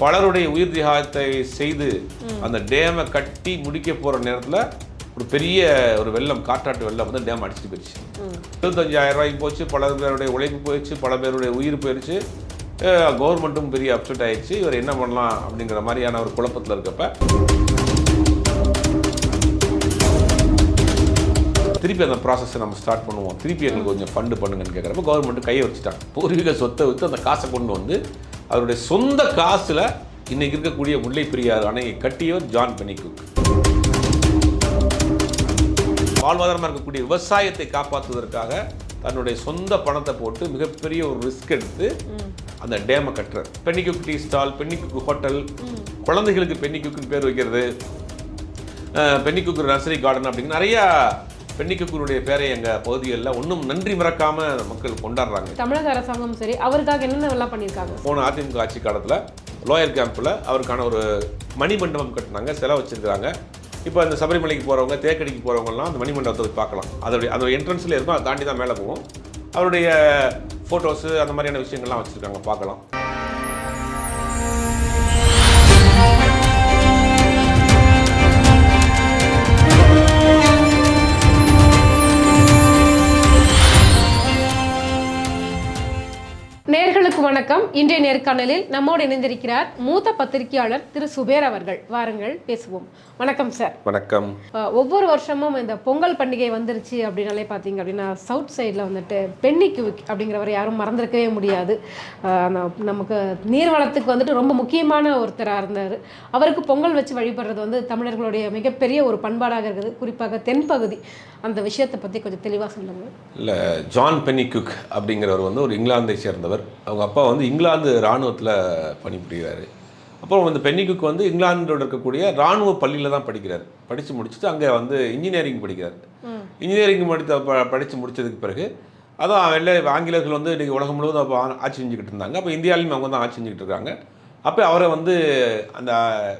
பலருடைய உயிர் தியாகத்தை செய்து அந்த டேமை கட்டி முடிக்க போற நேரத்துல ஒரு பெரிய ஒரு வெள்ளம் காற்றாட்டு வெள்ளம் வந்து டேம் அடிச்சுட்டு போயிடுச்சு. இருபத்தஞ்சாயிரம் ரூபாய்க்கு போச்சு பல பேருடைய உழைப்பு போயிடுச்சு பல பேருடைய உயிர் போயிடுச்சு. கவர்மெண்ட்டும் பெரிய அப்செட் ஆயிடுச்சு. இவர் என்ன பண்ணலாம் அப்படிங்கிற மாதிரியான ஒரு குழப்பத்தில் இருக்கப்ப திருப்பி அந்த ப்ராசஸை நம்ம ஸ்டார்ட் பண்ணுவோம். திருப்பி எங்களுக்கு கொஞ்சம் ஃபண்டு பண்ணுங்கன்னு கேட்குறப்ப கவர்மெண்ட் கையை வச்சுட்டாங்க. பூர்வீக சொத்தை விற்று அந்த காசை கொண்டு வந்து அவருடைய சொந்த காசில் இன்னைக்கு இருக்கக்கூடிய முல்லை பெரியார் அணையை கட்டியவர் ஜான் பெனிகுக். வாழ்வாதாரமாக இருக்கக்கூடிய விவசாயத்தை காப்பாற்றுவதற்காக தன்னுடைய சொந்த பணத்தை போட்டு மிகப்பெரிய ஒரு ரிஸ்க் எடுத்து அந்த டேமை கட்டுறார். Pennycuick tea stall Pennycuick hotel குழந்தைகளுக்கு பென்னிகுக்குன்னு பேர் வைக்கிறது அஹ் நர்சரி கார்டன் அப்படின்னு நிறையா பென்னிக்குக்குனுடைய பேரை எங்கள் பகுதிகளில் ஒன்றும் நன்றி மறக்காம மக்கள் கொண்டாடுறாங்க. தமிழக அரசாங்கம் சரி அவருக்காக என்னென்னலாம் பண்ணியிருக்காங்க? போன அதிமுக ஆட்சி காலத்தில் லோயர் கேம்பில் அவருக்கான ஒரு மணிமண்டபம் கட்டினாங்க செலவு வச்சிருக்காங்க இப்போ இந்த சபரிமலைக்கு போகிறவங்க தேக்கடிக்கு போகிறவங்கலாம் அந்த மணிமண்டபத்தை போய் பார்க்கலாம். அதோடைய அந்த என்ட்ரன்ஸில் இருக்கும் அதை தாண்டி தான் மேலே போகும். அவருடைய ஃபோட்டோஸு அந்த மாதிரியான விஷயங்கள்லாம் வச்சுருக்காங்க பார்க்கலாம். Neer நேர்களுக்கு வணக்கம். இன்றைய நேர்காணலில் நம்மோடு இணைந்திருக்கிறார் மூத்த பத்திரிகையாளர் திரு சுபேர் அவர்கள். வாருங்கள் பேசுவோம். வணக்கம் சார். வணக்கம். ஒவ்வொரு வருஷமும் இந்த பொங்கல் பண்டிகை வந்துருச்சு அப்படின்னாலே பார்த்தீங்க அப்படின்னா சவுத் சைடில் வந்துட்டு பென்னி குவிக் அப்படிங்கிறவர் யாரும் மறந்திருக்கவே முடியாது. நமக்கு நீர்வளத்துக்கு வந்துட்டு ரொம்ப முக்கியமான ஒருத்தராக இருந்தார். அவருக்கு பொங்கல் வச்சு வழிபடுறது வந்து தமிழர்களுடைய மிகப்பெரிய ஒரு பண்பாடாக இருக்குது. குறிப்பாக தென்பகுதி. அந்த விஷயத்தை பற்றி கொஞ்சம் தெளிவாக சொல்லுங்கள் இல்லை ஜான் பென்னிகுக் அப்படிங்கிறவர் வந்து ஒரு இங்கிலாந்தை சேர்ந்தவர். அவங்க அப்பா வந்து இங்கிலாந்து இராணுவத்தில் பணிபுரிகிறாரு. அப்புறம் வந்து பென்னிகுக் வந்து இங்கிலாந்தோட இருக்கக்கூடிய இராணுவ பள்ளியில் தான் படிக்கிறார். படித்து முடிச்சுட்டு அங்கே வந்து இன்ஜினியரிங் படிக்கிறார். இன்ஜினியரிங் படித்த ப படித்து முடிச்சதுக்கு பிறகு அதான் வெள்ளை ஆங்கிலேயர்கள் வந்து இன்றைக்கி உலகம் முழுவதும் அப்போ ஆட்சி செஞ்சுக்கிட்டு இருந்தாங்க. அப்போ இந்தியாவிலையும் அவங்க தான் ஆட்சி செஞ்சுக்கிட்டு இருக்காங்க. அப்போ அவரை வந்து அந்த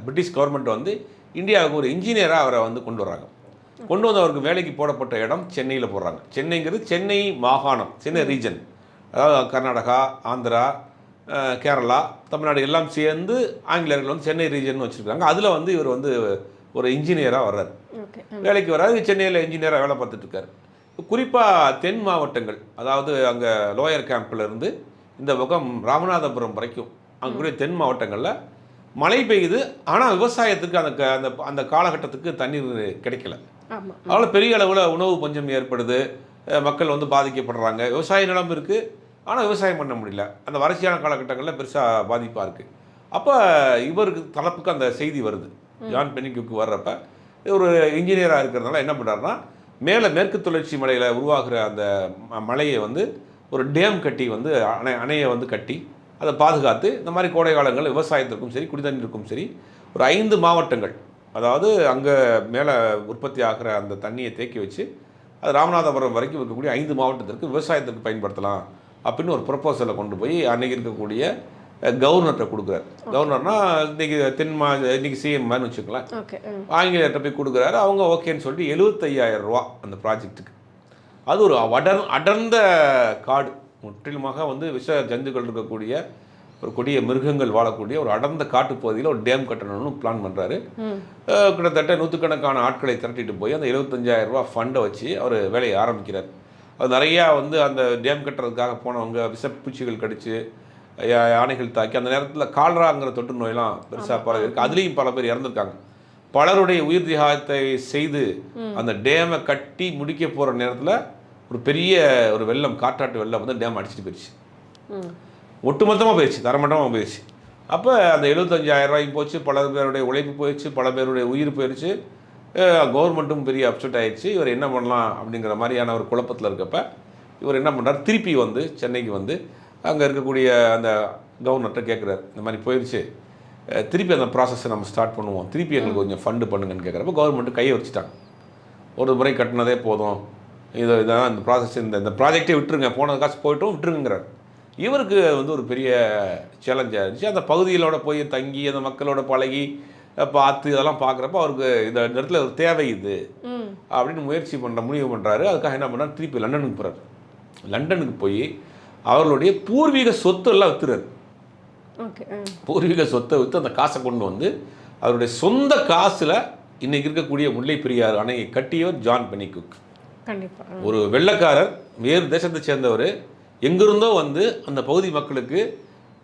பிரிட்டிஷ் கவர்மெண்ட் வந்து இந்தியாவுக்கு ஒரு இன்ஜினியராக அவரை வந்து கொண்டு வராங்க கொண்டு வந்து அவருக்கு வேலைக்கு போடப்பட்ட இடம் சென்னையில் போடுறாங்க. சென்னைங்கிறது சென்னை மாகாணம் சென்னை ரீஜன் அதாவது கர்நாடகா ஆந்திரா கேரளா தமிழ்நாடு எல்லாம் சேர்ந்து ஆங்கிலேயர்கள் வந்து சென்னை ரீஜன் வச்சுருக்காங்க. அதில் வந்து இவர் வந்து ஒரு இன்ஜினியராக வர்றாரு. வேலைக்கு வராது சென்னையில் இன்ஜினியராக வேலை பார்த்துட்டு இருக்காரு. குறிப்பாக தென் மாவட்டங்கள் அதாவது அங்கே லோயர் கேம்ப்ல இருந்து இந்த பக்கம் ராமநாதபுரம் வரைக்கும் அங்கே தென் மாவட்டங்களில் மழை பெய்யுது. ஆனால் விவசாயத்துக்கு அந்த க- அந்த அந்த காலகட்டத்துக்கு தண்ணீர் கிடைக்கல. அதனால் பெரிய அளவில் உணவு பஞ்சம் ஏற்படுது. மக்கள் வந்து பாதிக்கப்படுறாங்க. விவசாய நிலம் இருக்குது ஆனால் விவசாயம் பண்ண முடியல. அந்த வறட்சியான காலகட்டங்களில் பெருசாக பாதிப்பாக இருக்குது அப்போ இவருக்கு தலப்புக்கு அந்த செய்தி வருது. ஜான் பெனிக்கு வர்றப்ப ஒரு இன்ஜினியராக இருக்கிறதுனால என்ன பண்ணுறாருன்னா மேலே மேற்கு தொடர்ச்சி மலையில் உருவாகிற அந்த மலையை வந்து ஒரு டேம் கட்டி வந்து அணை அணையை வந்து கட்டி அதை பாதுகாத்து இந்த மாதிரி கோடை காலங்களில் விவசாயத்திற்கும் சரி குடிதண்ணீருக்கும் சரி ஒரு ஐந்து மாவட்டங்கள் அதாவது அங்கே மேலே உற்பத்தி ஆகிற அந்த தண்ணியை தேக்கி வச்சு அது ராமநாதபுரம் வரைக்கும் இருக்கக்கூடிய ஐந்து மாவட்டத்திற்கு விவசாயத்திற்கு பயன்படுத்தலாம். அப்படின்னு ஒரு ப்ரொப்போசலை கொண்டு போய் அன்னைக்கு இருக்கக்கூடிய கவர்னர்கிட்ட கொடுக்குறாரு. கவர்னர்னா இன்னைக்கு தென் மா இன்னைக்கு சிஎம்னு வச்சுக்கலாம் ஆங்கிலேயர்கிட்ட போய் கொடுக்குறாரு. அவங்க ஓகேன்னு சொல்லிட்டு எழுபத்தையாயிரம் ரூபா அந்த ப்ராஜெக்ட்டுக்கு அது ஒரு அடர் அடர்ந்த காடு. முற்றிலுமாக வந்து விஷ ஜந்துக்கள் இருக்கக்கூடிய ஒரு கொடிய மிருகங்கள் வாழக்கூடிய ஒரு அடர்ந்த காட்டுப் பகுதியில் ஒரு டேம் கட்டணும்னு பிளான் பண்ணுறாரு கிட்டத்தட்ட நூற்றுக்கணக்கான ஆட்களை திரட்டிட்டு போய் அந்த 75000 ரூபாய் ஃபண்டை வச்சு அவர் வேலையை ஆரம்பிக்கிறார். அது நிறையா வந்து அந்த டேம் கட்டுறதுக்காக போனவங்க விஷப்பூச்சிகள் கடிச்சு யானைகள் தாக்கி அந்த நேரத்தில் கால்ராங்கிற தொற்று நோயெல்லாம் பெருசாக பரவி இருக்கு அதுலேயும் பல பேர் இறந்துருக்காங்க. பலருடைய உயிர் தியாகத்தை செய்து அந்த டேமை கட்டி முடிக்க போகிற நேரத்தில் ஒரு பெரிய ஒரு வெள்ளம் காற்றாட்டு வெள்ளம் வந்து டேம் அடிச்சிட்டு போயிடுச்சு. ஒட்டுமொத்தமாக போயிடுச்சு தரமட்டமாக போயிடுச்சு. அப்போ அந்த 75000 ரூபாயும் போச்சு பல பேருடைய உழைப்பு போயிடுச்சு பல பேருடைய உயிர் போயிடுச்சு. கவர்மெண்ட்டும் பெரிய அப்செட் ஆயிடுச்சு. இவர் என்ன பண்ணலாம் அப்படிங்கிற மாதிரியான ஒரு குழப்பத்தில் இருக்கப்ப இவர் என்ன பண்ணுறார் திருப்பி வந்து சென்னைக்கு வந்து அங்கே இருக்கக்கூடிய அந்த கவர்னர்கிட்ட கேட்குறாரு இந்த மாதிரி போயிடுச்சு திருப்பி அந்த ப்ராசஸை நம்ம ஸ்டார்ட் பண்ணுவோம். திருப்பி எங்களுக்கு கொஞ்சம் ஃபண்டு பண்ணுங்கன்னு கேட்குறப்ப கவர்மெண்ட் கையை வச்சுட்டாங்க ஒரு முறை கட்டினதே போதும். இது இதான் இந்த ப்ராசஸ் இந்த இந்த ப்ராஜெக்டே விட்டுருங்க. போன காசு போயிட்டும் விட்டுருங்கிறார் இவருக்கு வந்து ஒரு பெரிய சேலஞ்சாக இருந்துச்சு. அந்த பகுதிகளோட போய் தங்கி அந்த மக்களோட பழகி பார்த்து இதெல்லாம் பார்க்குறப்ப அவருக்கு இந்த இடத்துல ஒரு தேவை இது. அப்படின்னு முயற்சி பண்ணுற முடிவு பண்ணுறாரு அதுக்காக என்ன பண்ணார் திருப்பி லண்டனுக்கு போகிறார் லண்டனுக்கு போய் அவர்களுடைய பூர்வீக சொத்து எல்லாம் ஓகே பூர்வீக சொத்தை விற்று அந்த காசை கொண்டு வந்து அவருடைய சொந்த காசில் இன்னைக்கு இருக்கக்கூடிய முல்லை பெரியார் அணையை கட்டியவர் ஜான் கண்டிப்பா ஆ. ஒரு வெள்ளைக்காரர் வேறு தேசத்தை சேர்ந்தவர். எங்கிருந்தோ வந்து அந்த பகுதி மக்களுக்கு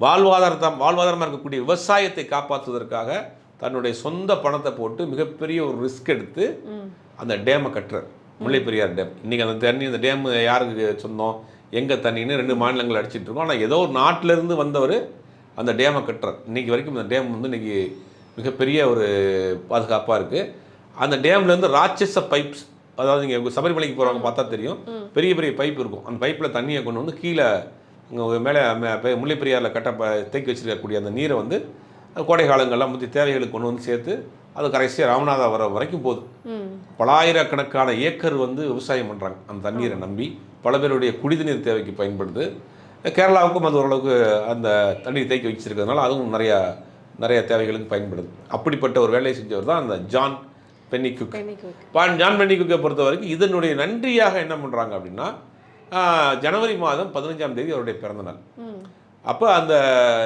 வாழ்வாதாரத்தை வாழ்வாதாரமாக இருக்கக்கூடிய விவசாயத்தை காப்பாற்றுவதற்காக தன்னுடைய சொந்த பணத்தை போட்டு மிகப்பெரிய ஒரு ரிஸ்க் எடுத்து அந்த டேமை கட்டுறார். முல்லை பெரியார் டேம் இன்றைக்கி அந்த தண்ணி அந்த டேம் யாருக்கு சொந்தம் எங்கே தண்ணின்னு ரெண்டு மாநிலங்கள் அடிச்சிட்டு இருக்கோம். ஆனால் ஏதோ ஒரு நாட்டிலேருந்து வந்தவர் அந்த டேமை கட்டுறார். இன்றைக்கி வரைக்கும் அந்த டேம் வந்து இன்றைக்கி மிகப்பெரிய ஒரு பாதுகாப்பாக இருக்குது அந்த டேம்லேருந்து ராட்சச பைப்ஸ் அதாவது நீங்கள் சபரிமலைக்கு போகிறவங்க பார்த்தா தெரியும். பெரிய பெரிய பைப் இருக்கும். அந்த பைப்பில் தண்ணியை கொண்டு வந்து கீழே இங்கே மேலே மே- பெ- முல்லை பெரியாரில் கட்ட தேக்கி வச்சிருக்கக்கூடிய அந்த நீரை வந்து கோடை காலங்கள்லாம் முந்தி தேவைகளுக்கு கொண்டு வந்து சேர்த்து அது கடைசியாக ராமநாதபுரம் வரைக்கும் போகுது ம் பலாயிரக்கணக்கான ஏக்கர் வந்து விவசாயம் பண்ணுறாங்க அந்த தண்ணீரை நம்பி பல பேருடைய குடிநீர் தேவைக்கு பயன்படுது. கேரளாவுக்கும் அது ஓரளவுக்கு அந்த தண்ணீர் தேக்கி வச்சிருக்கிறதுனால அதுவும் நிறையா நிறைய தேவைகளுக்கு பயன்படுது. அப்படிப்பட்ட ஒரு வேலையை செஞ்சவர் தான் அந்த ஜான் பென்னிகுக் பெண்ணிக்கு ஓகே பான் ஜான் பென்னிகுக்கை பொறுத்த வரைக்கும் இதனுடைய நன்றியாக என்ன பண்ணுறாங்க அப்படின்னா ஜனவரி மாதம் பதினஞ்சாம் தேதி அவருடைய பிறந்தநாள் அப்போ அந்த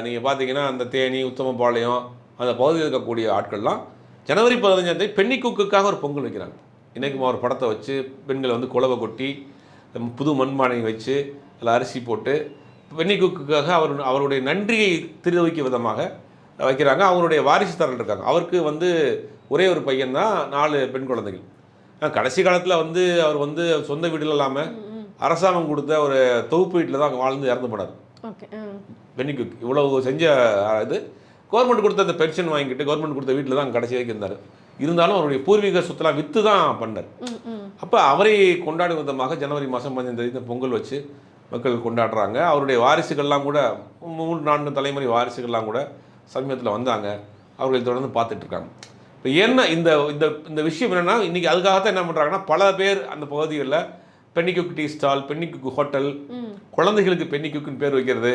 நீங்கள் பார்த்தீங்கன்னா அந்த தேனி உத்தமபாளையம் அந்த பகுதியில் இருக்கக்கூடிய ஆட்கள்லாம் ஜனவரி பதினஞ்சாம் தேதி பெண்ணிக்குக்காக ஒரு பொங்கல் வைக்கிறாங்க. இன்றைக்கும் அவர் படத்தை வச்சு பெண்களை வந்து குலவை கொட்டி புது மண்பானை வச்சு அதில் அரிசி போட்டு பெண்ணிக்குக்காக அவர் அவருடைய நன்றியை தெரிவிக்க விதமாக வைக்கிறாங்க. அவருடைய வாரிசுதாரர்கள் இருக்காங்க. அவருக்கு வந்து ஒரே ஒரு பையன் தான் நாலு பெண் குழந்தைகள். கடைசி காலத்தில் வந்து அவர் வந்து சொந்த வீடுல இல்லாமல் அரசாங்கம் கொடுத்த ஒரு தொகுப்பு வீட்டில் தான் வாழ்ந்து இறந்து போனார். ஓகே ம் பென்னிக்குக் இவ்வளவு செஞ்ச இது கவர்மெண்ட் கொடுத்த அந்த பென்ஷன் வாங்கிட்டு கவர்மெண்ட் கொடுத்த வீட்டில் தான் கடைசி வரைக்கும் இருந்தார். இருந்தாலும் அவருடைய பூர்வீக சொத்தெல்லாம் விற்று தான் பண்ணார். அப்போ அவரை கொண்டாடும் விதமாக ஜனவரி மாதம் பதினஞ்சு தேதி பொங்கல் வச்சு மக்கள் கொண்டாடுறாங்க. அவருடைய வாரிசுகள்லாம் கூட மூணு நான்கு தலைமுறை வாரிசுகள்லாம் கூட சமீபத்தில் வந்தாங்க. அவர்கள் தொடர்ந்து பார்த்துட்டு இருக்காங்க இப்போ என்ன இந்த இந்த இந்த விஷயம் என்னென்னா இன்றைக்கி அதுக்காகத்தான் என்ன பண்ணுறாங்கன்னா பல பேர் அந்த பகுதிகளில் Pennycuick tea stall Pennycuick hotel குழந்தைகளுக்கு பென்னிக்குக்குன்னு பேர் வைக்கிறது.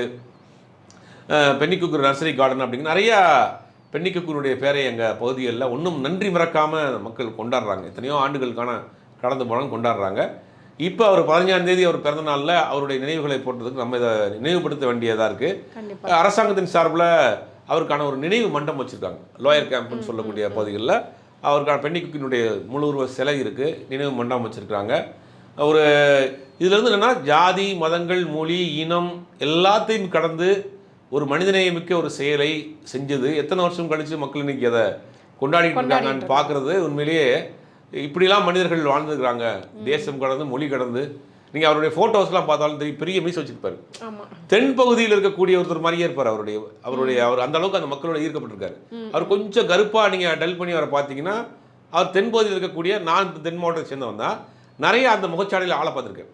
அஹ், பென்னிக்குக்கு நர்சரி கார்டன் அப்படிங்கிற நிறையா பென்னிக்குக்குனுடைய பேரை எங்கள் பகுதிகளில் ஒன்றும் நன்றி மறக்காமல் மக்கள் கொண்டாடுறாங்க. எத்தனையோ ஆண்டுகளுக்கான கடந்து போனாலும் கொண்டாடுறாங்க. இப்போ அவர் பதினஞ்சாம் தேதி அவர் பிறந்த நாளில் அவருடைய நினைவுகளை போட்டதுக்கு நம்ம இதை நினைவுபடுத்த வேண்டியதாக இருக்குது அரசாங்கத்தின் சார்பில் அவருக்கான ஒரு நினைவு மண்டபம் வச்சுருக்காங்க. லோயர் கேம்ப்னு சொல்லக்கூடிய பகுதிகளில் அவருக்கான பெண்ணிக்குக்கினுடைய முழு உருவ சிலை இருக்குது நினைவு மண்டபம் வச்சுருக்காங்க ஒரு இதுலேருந்து என்னென்னா ஜாதி மதங்கள் மொழி இனம் எல்லாத்தையும் கடந்து ஒரு மனிதநேயமிக்க ஒரு செயலை செஞ்சது. எத்தனை வருஷம் கழித்து மக்கள் இன்னைக்கு அதை கொண்டாடிட்டு இருக்காங்கன்னு பார்க்குறது உண்மையிலேயே இப்படிலாம் மனிதர்கள் வாழ்ந்துருக்காங்க தேசம் கடந்து மொழி கடந்து. நீங்கள் அவருடைய ஃபோட்டோஸ்லாம் பார்த்தாலும் தெரியும் பெரிய மீஸ் வச்சுருப்பாரு. ஆமா. தென் பகுதியில் இருக்கக்கூடிய ஒருத்தர் மாதிரியே இருப்பார் அவருடைய அவருடைய அவர் அந்த அளவுக்கு அந்த மக்களோட ஈர்க்கப்பட்டிருக்காரு. அவர் கொஞ்சம் கருப்பா நீங்க டல் பண்ணி அவரை பார்த்தீங்கன்னா அவர் தென் பகுதியில் இருக்கக்கூடிய நான் தென் மாவட்டத்தை சேர்ந்தவன் தான் நிறைய அந்த முகச்சாலையில் ஆளை பார்த்துருக்கேன்.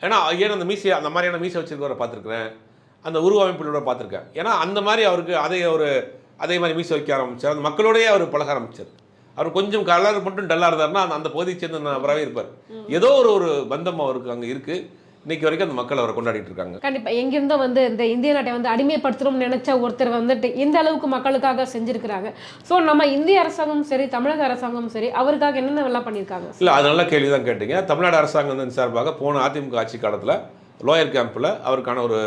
ஏன்னா ஏன் அந்த மீசை அந்த மாதிரியான மீசை வச்சிருக்கவரை பார்த்துருக்கிறேன். அந்த உருவ அமைப்பிலோட பார்த்துருக்கேன். ஏன்னா அந்த மாதிரி அவருக்கு அதே ஒரு அதே மாதிரி மீசை வைக்க ஆரம்பிச்சார். அந்த மக்களோடயே அவர் பழக ஆரம்பிச்சார். அவர் கொஞ்சம் கலர் மட்டும் டல்லாக இருந்தாருன்னா அந்த அந்த பகுதியை சேர்ந்த நபராகவே இருப்பார். ஏதோ ஒரு ஒரு பந்தம் அவருக்கு அங்கே இருக்குது இன்னைக்கு வரைக்கும் அந்த மக்கள் அவரை கொண்டாடிட்டு இருக்காங்க. கண்டிப்பா. எங்கிருந்தோ வந்து இந்த இந்திய நாட்டை வந்து அடிமைப்படுத்தணும்னு நினைச்ச ஒருத்தர் வந்துட்டு இந்த அளவுக்கு மக்களுக்காக செஞ்சிருக்கிறாங்க. ஸோ நம்ம இந்திய அரசாங்கமும் சரி தமிழக அரசாங்கமும் சரி அவருக்காக என்னென்ன எல்லாம் பண்ணியிருக்காங்க? இல்லை அது நல்ல கேள்வி தான் கேட்டீங்க. தமிழ்நாடு அரசாங்கத்தின் சார்பாக போன அதிமுக ஆட்சி காலத்தில் லோயர் கேம்பில் அவருக்கான ஒரு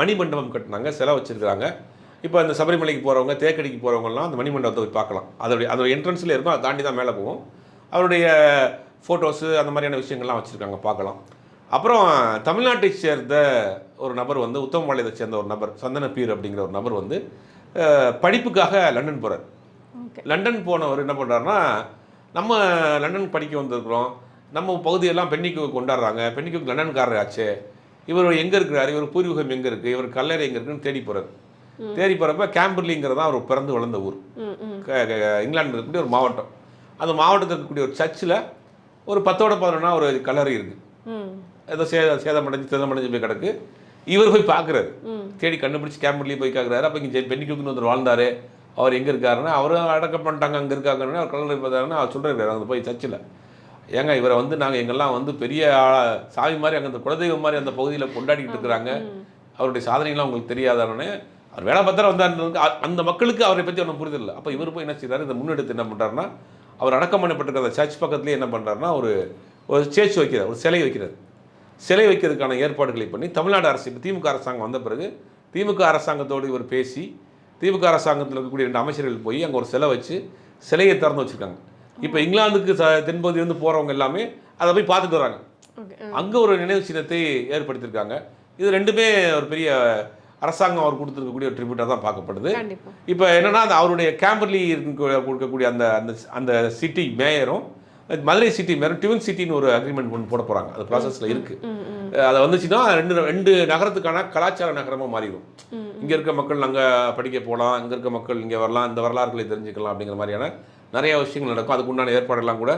மணிமண்டபம் கட்டினாங்க சிலை வச்சிருக்காங்க இப்போ இந்த சபரிமலைக்கு போகிறவங்க தேக்கடிக்கு போகிறவங்கலாம் அந்த மணிமண்டபத்தை போய் பார்க்கலாம். அதோடைய அதோட என்ட்ரன்ஸில் இருக்கும் அதை தாண்டி தான் மேலே போகும். அவருடைய ஃபோட்டோஸு அந்த மாதிரியான விஷயங்கள்லாம் வச்சுருக்காங்க பார்க்கலாம். அப்புறம் தமிழ்நாட்டை சேர்ந்த ஒரு நபர் வந்து உத்தமபாளையத்தை சேர்ந்த ஒரு நபர் சந்தன பீர் அப்படிங்கிற ஒரு நபர் வந்து படிப்புக்காக லண்டன் போகிறார் லண்டன் போனவர் என்ன பண்ணுறாருன்னா நம்ம லண்டன் படிக்க வந்திருக்கிறோம். நம்ம பகுதியெல்லாம் பெண்ணிக்கு கொண்டாடுறாங்க. பெண்ணிக்கு லண்டன்காரர் ஆச்சே. இவர் எங்கே இருக்கிறாரு? இவர் பூர்வீகம் எங்கே இருக்குது இவர் கல்லறை எங்கே இருக்குன்னு தேடி போகிறார் தேடி போகிறப்ப கேம்பர்லிங்கிறது தான் அவர் பிறந்து வளர்ந்த ஊர். இங்கிலாந்து இருக்கக்கூடிய ஒரு மாவட்டம். அந்த மாவட்டத்தில் இருக்கக்கூடிய ஒரு சர்ச்சில் ஒரு பத்தோட பதினொன்னா ஒரு கல்லறை இருக்குது ஏதோ சே சேதமடைஞ்சு சேதமடைஞ்சு போய் கிடக்கு. இவர் போய் பார்க்குறாரு. தேடி கண்டுபிடிச்சி கேம்பர்லேயே போய் கேட்குறாரு அப்போ இங்கே பெண்ணிக்குன்னு ஒருத்தர் வாழ்ந்தாரு. அவர் எங்கே இருக்காருன்னா அவரும் அடக்கம் பண்ணிட்டாங்க அங்கே இருக்காங்கன்னு அவர் கல்லறை பார்த்தாருன்னா அவர் சொல்கிறாரு அங்கே போய் சர்ச்சில். ஏங்க இவரை வந்து நாங்கள் எங்கெல்லாம் வந்து பெரிய சாமி மாதிரி அங்கே அந்த குலதெய்வம் மாதிரி அந்த பகுதியில் கொண்டாடிக்கிட்டு இருக்கிறாங்க. அவருடைய சாதனைகள்லாம் உங்களுக்கு தெரியாதானே? அவர் வேலை பத்திரம் வந்தாருன்றது அ- அந்த மக்களுக்கு அவரை பற்றி ஒன்றும் புரிதல் அப்போ இவர் போய் என்ன செய்றாரு இதை முன்னெடுத்து என்ன பண்ணுறாருன்னா அவர் அடக்கம் பண்ணப்பட்டிருக்கிற அந்த சர்ச் பக்கத்துலேயே என்ன பண்ணுறாருன்னா ஒரு ஒரு சேர்ச் வைக்கிறார் ஒரு சிலை வைக்கிறார். சிலை வைக்கிறதுக்கான ஏற்பாடுகளை பண்ணி தமிழ்நாடு அரசு இப்போ திமுக அரசாங்கம் வந்த பிறகு திமுக அரசாங்கத்தோடு இவர் பேசி திமுக அரசாங்கத்தில் இருக்கக்கூடிய ரெண்டு அமைச்சர்கள் போய் அங்கே ஒரு சிலை வச்சு சிலையை திறந்து வச்சுருக்காங்க. இப்போ இங்கிலாந்துக்கு தென்பகுதியிலேருந்து போகிறவங்க எல்லாமே அதை போய் பார்த்துட்டு வராங்க. அங்கே ஒரு நினைவு சின்னத்தை ஏற்படுத்தியிருக்காங்க. இது ரெண்டுமே ஒரு பெரிய அரசாங்கம் அவர் கொடுத்துருக்கக்கூடிய ஒரு ட்ரிபியூட்டாக தான் பார்க்கப்படுது. இப்போ என்னன்னா அந்த அவருடைய கேம்பர்லி கொடுக்கக்கூடிய அந்த அந்த அந்த சிட்டி மேயரும் மதுரை சிட்டி மேயரும் டிவன் சிட்டின்னு ஒரு அக்ரிமெண்ட் ஒன்று போட போகிறாங்க அது ப்ராசஸில் இருக்குது அதை வந்துச்சுன்னா ரெண்டு ரெண்டு நகரத்துக்கான கலாச்சார நகரமாக மாறிடும். இங்கே இருக்க மக்கள் அங்கே படிக்க போகலாம் இங்கே இருக்க மக்கள் இங்கே வரலாம் இந்த வரலாறுகளை தெரிஞ்சுக்கலாம் அப்படிங்கிற மாதிரியான நிறைய விஷயங்கள் நடக்கும். அதுக்கு உண்டான ஏற்பாடெல்லாம் கூட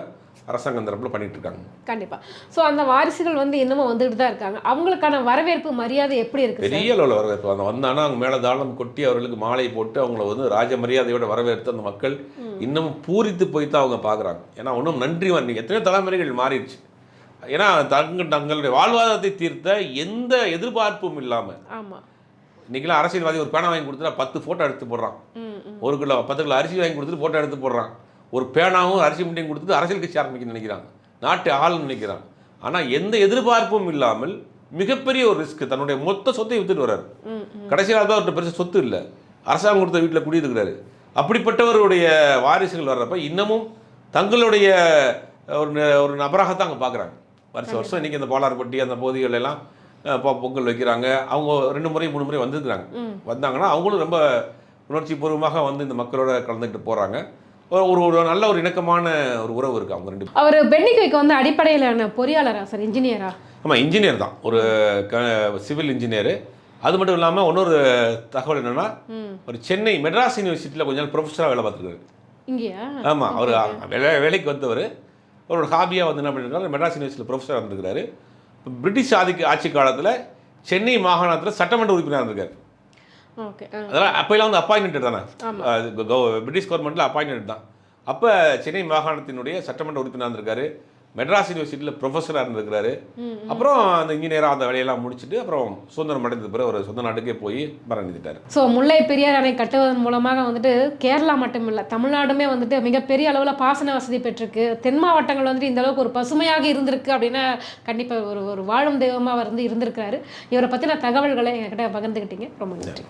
அரசாங்கம் தரப்பில் பண்ணிட்டு இருக்காங்க கண்டிப்பா. ஸோ அந்த வாரிசுகள் வந்து இன்னமும் வந்துட்டு தான் இருக்காங்க. அவங்களுக்கான வரவேற்பு மரியாதை எப்படி இருக்கு பெரிய அளவில் வரவேற்பு. அந்த வந்தானா அவங்க மேலே தாளம் கொட்டி அவர்களுக்கு மாலை போட்டு அவங்கள வந்து ராஜ மரியாதையோட வரவேற்று அந்த மக்கள் இன்னும் பூரித்து போய் தான் அவங்க பார்க்குறாங்க ஏன்னா இன்னும் நன்றி வந்து எத்தனையோ தலைமுறைகள் மாறிடுச்சு. ஏன்னா தங்க தங்களுடைய வாழ்வாதாரத்தை தீர்த்த எந்த எதிர்பார்ப்பும் இல்லாமல் ஆமா. இன்றைக்கெல்லாம் அரசியல்வாதி ஒரு பேனா வாங்கி கொடுத்துட்டா பத்து ஃபோட்டோ எடுத்து போடுறான். ஒரு கிலோ பத்து கிலோ அரிசி வாங்கி கொடுத்துட்டு ஃபோட்டோ எடுத்து போடுறான். ஒரு பேனாவும் அரிசி முட்டையும் கொடுத்துட்டு அரசியல் கட்சி ஆரம்பிக்க நினைக்கிறாங்க. நாட்டு ஆள் நினைக்கிறான் ஆனால் எந்த எதிர்பார்ப்பும் இல்லாமல் மிகப்பெரிய ஒரு ரிஸ்க் தன்னுடைய மொத்த சொத்தை வித்துட்டு வர்றாரு. கடைசியாக தான் அவர்கிட்ட பெருசு சொத்து இல்லை. அரசாங்கம் கொடுத்த வீட்டில் குடியிருக்கிறாரு. அப்படிப்பட்டவருடைய வாரிசுகள் வர்றப்ப இன்னமும் தங்களுடைய ஒரு ஒரு நபராகத்தான் அங்கே பார்க்குறாங்க வருஷம் வருஷம் இன்றைக்கி இந்த பாலார்பட்டி அந்த பகுதிகள் எல்லாம் பொங்கல் வைக்கிறாங்க. அவங்க ரெண்டு முறை மூணு முறை வந்திருக்கிறாங்க. வந்தாங்கன்னா அவங்களும் ரொம்ப உணர்ச்சி பூர்வமாக வந்து இந்த மக்களோட கலந்துக்கிட்டு போகிறாங்க ஒரு ஒரு நல்ல ஒரு இணக்கமான ஒரு உறவு இருக்குது அவங்க ரெண்டு அவர் பென்னிக்குவிக்கு வந்து அடிப்படையிலான பொறியாளரா சார் இன்ஜினியரா ஆமாம் இன்ஜினியர் தான். ஒரு க சிவில் இன்ஜினியரு அது மட்டும் இல்லாமல் இன்னொரு தகவல் என்னென்னா ஒரு சென்னை மெட்ராஸ் யூனிவர்சிட்டியில் கொஞ்ச நாள் ப்ரொஃபஸராக வேலை பார்த்துருக்காரு. இங்கேயா? ஆமாம் அவர் வேலை வேலைக்கு வந்தவர். அவரோட ஹாபியாக வந்து என்ன பண்ணிருக்காரு மெட்ராஸ் யூனிவர்சிட்டியில் ப்ரொஃபஸராக இருந்திருக்காரு இப்ப பிரிட்டிஷ் ஆதிக்க ஆட்சி காலத்தில் சென்னை மாகாணத்தில் சட்டமன்ற உறுப்பினராக இருந்திருக்காரு. அதெல்லாம் அப்போலாம் வந்து அப்பாயின்மெண்ட் தானே? பிரிட்டிஷ் கவர்மெண்ட்டில் அப்பாயின்மெண்ட் தான். அப்போ சென்னை மாகாணத்தினுடைய சட்டமன்ற உறுப்பினராக இருந்திருக்காரு. மெட்ராஸ் யூனிவர்சிட்டியில் ப்ரொஃபஸராக இருந்திருக்காரு ம் அப்புறம் அந்த இன்ஜினியராக அந்த வேலையெல்லாம் முடிச்சுட்டு அப்புறம் சுதந்திரம் அடைந்த பிறகு ஒரு சொந்த நாட்டுக்கே போய் மரணிட்டார் ஸோ முல்லை பெரியார் அணை கட்டுவதன் மூலமாக வந்துட்டு கேரளா மட்டும் இல்லை தமிழ்நாடுமே வந்துட்டு மிகப்பெரிய அளவில் பாசன வசதி பெற்றிருக்கு. தென் மாவட்டங்கள் வந்துட்டு இந்த அளவுக்கு ஒரு பசுமையாக இருந்திருக்கு அப்படின்னா கண்டிப்பாக ஒரு ஒரு வாழும் தெய்வமாக வந்து இருந்திருக்காரு இவரை பற்றின தகவல்களை எங்ககிட்ட பகிர்ந்துக்கிட்டீங்க ரொம்ப நன்றி.